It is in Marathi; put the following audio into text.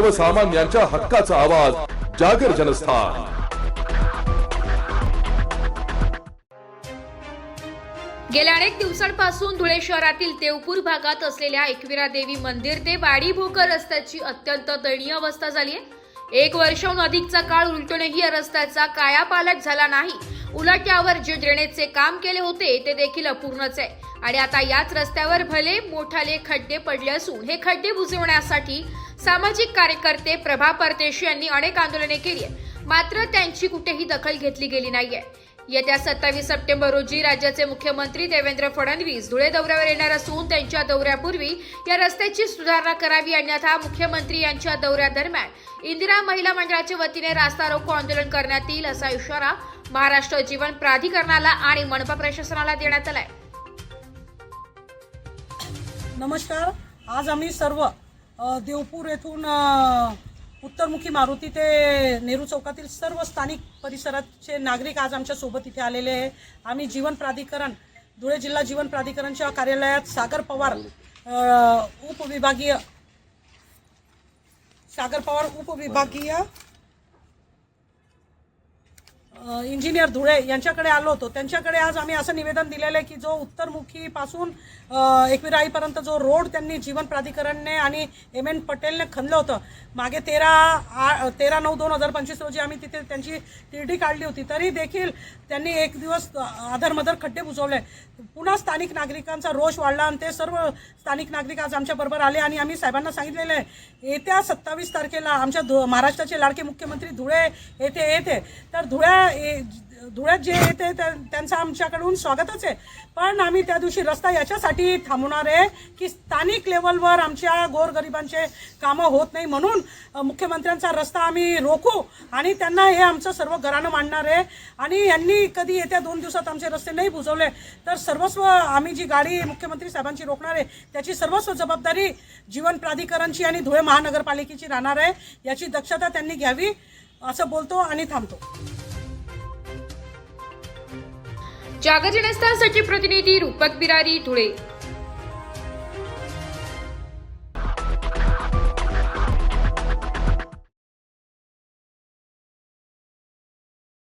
सर्वसामान्यांच्या हक्काचा आवाज जागर जनस्थान. गेल्या अनेक दिवसांपासून धुळे शहरातील देवपूर भागात असलेल्या एकविरा देवी मंदिर ते वाडी भोकर रस्त्याची अत्यंत दयनीय अवस्था झाली आहे. एक वर्षाहून अधिकचा काळ उलटूनही या रस्त्याचा कायापालट झाला नाही. उलट यावर जे ड्रेनेजचे काम केले होते ते देखील अपूर्णच आहे. आणि आता याच रस्त्यावर भले मोठाले खड्डे पडले असून हे खड्डे बुजवण्यासाठी सामाजिक कार्यकर्ते प्रभा परदेशी यांनी अनेक आंदोलने केली आहे मात्र त्यांची कुठेही दखल घेतली गेली नाहीये. येत्या सत्तावीस सप्टेंबर रोजी राज्याचे मुख्यमंत्री देवेंद्र फडणवीस धुळे दौऱ्यावर येणार असून त्यांच्या दौऱ्यापूर्वी या रस्त्याची सुधारणा करावी अन्यथा मुख्यमंत्री यांच्या दौऱ्यादरम्यान इंदिरा महिला मंडळाच्या वतीने रास्ता रोको आंदोलन करण्यात येईल असा इशारा महाराष्ट्र जीवन प्राधिकरणाला आणि मनपा प्रशासनाला देण्यात आलाय. नमस्कार. आज आम्ही सर्व देवपूर येथून उत्तरमुखी मारुती ते नेहरू चौकातील सर्व स्थानिक परिसराचे नागरिक आज आमच्यासोबत इथे आलेले आहे. आम्ही जीवन प्राधिकरण धुळे जिल्हा जीवन प्राधिकरणच्या कार्यालयात सागर पवार उपविभागीय सागर पवार उपविभागीय इंजिनियर धुळे यांच्याकडे आलो होतो. त्यांच्याकडे आज आम्ही असं निवेदन दिलेलं आहे की जो उत्तरमुखीपासून एकविराईपर्यंत जो रोड त्यांनी जीवन प्राधिकरणने आणि एम एन पटेलने खणलं होतं मागे तेरा आ- तेरा नऊ दोन हजार पंचवीस रोजी आम्ही तिथे त्यांची तिरडी काढली होती. तरी देखील त्यांनी एक दिवस आधारमधर खड्डे बुजवले. पुन्हा स्थानिक नागरिकांचा रोष वाढला आणि ते सर्व स्थानिक नागरिक आज आमच्या बरोबर आले आणि आम्ही साहेबांना सांगितलेलं आहे येत्या सत्तावीस तारखेला आमच्या धु महाराष्ट्राचे लाडके मुख्यमंत्री धुळे येथे येते. तर धुळ्या धुळ्यात जे येते त्यांचं आमच्याकडून स्वागतच आहे. पण आम्ही त्या दिवशी रस्ता याच्यासाठी थांबवणार आहे की स्थानिक लेवलवर आमच्या गोरगरिबांचे कामं होत नाही म्हणून मुख्यमंत्र्यांचा रस्ता आम्ही रोखू आणि त्यांना हे आमचं सर्व घरानं मांडणार आहे. आणि यांनी कधी येत्या दोन दिवसात आमचे रस्ते नाही बुजवले तर सर्वस्व आम्ही जी गाडी मुख्यमंत्री साहेबांची रोखणार आहे त्याची सर्वस्व जबाबदारी जीवन प्राधिकरणची आणि धुळे महानगरपालिकेची राहणार आहे याची दक्षता त्यांनी घ्यावी असं बोलतो आणि थांबतो. जागजनस्थानसाठी प्रतिनिधी रूपक बिरारी धुळे.